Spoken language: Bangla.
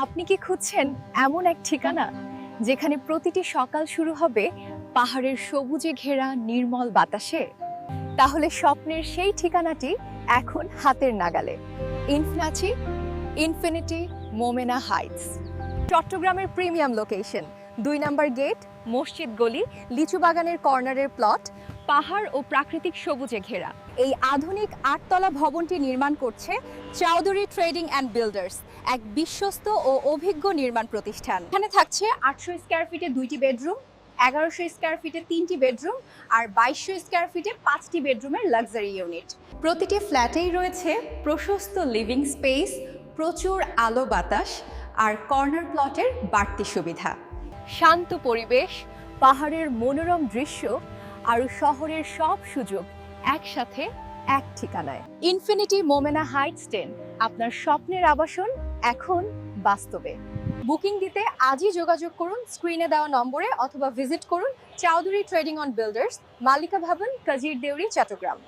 আপনি কি খুঁজছেন এমন এক ঠিকানা যেখানে প্রতিটি সকাল শুরু হবে পাহাড়ের সবুজে ঘেরা নির্মল বাতাসে? তাহলে স্বপ্নের সেই ঠিকানাটি এখন হাতের নাগালে। ইনফিনাচি ইনফিনিটি, মোমেনা হাইটস। চট্টগ্রামের প্রিমিয়াম লোকেশন। দুই নম্বর গেট, মসজিদ গলি লিচু বাগানের কর্নারের প্লট পাহাড় ও প্রাকৃতিক সবুজে ঘেরা। এই আধুনিক আটতলা ভবনটি নির্মাণ করছে চৌধুরী ট্রেডিং অ্যান্ড বিল্ডার্স, এক বিশ্বস্ত ও অভিজ্ঞ নির্মাণ প্রতিষ্ঠান। এখানে থাকছে আটশো স্কোয়ার ফিটে দুইটি বেডরুম, এগারোশো স্কোয়ার ফিটে তিনটি বেডরুম আর বাইশশো স্কোয়ার ফিটে পাঁচটি বেডরুমের লাক্সারি ইউনিট। প্রতিটি ফ্ল্যাটেই রয়েছে প্রশস্ত লিভিং স্পেস, প্রচুর আলো বাতাস আর কর্নার প্লটের বাড়তি সুবিধা। শান্ত পরিবেশ, পাহাড়ের মনোরম দৃশ্য আর শহরের সব সুযোগ একসাথে এক ঠিকানায়। ইনফিনিটি মোমেনা হাইটস টেন আপনার স্বপ্নের আবাসন এখন বাস্তবে। বুকিং দিতে আজই যোগাযোগ করুন স্ক্রিনে দেওয়া নম্বরে অথবা ভিজিট করুন Chowdhury trading and builders Malika ভবন, কাজির দেউরি, চট্টগ্রাম।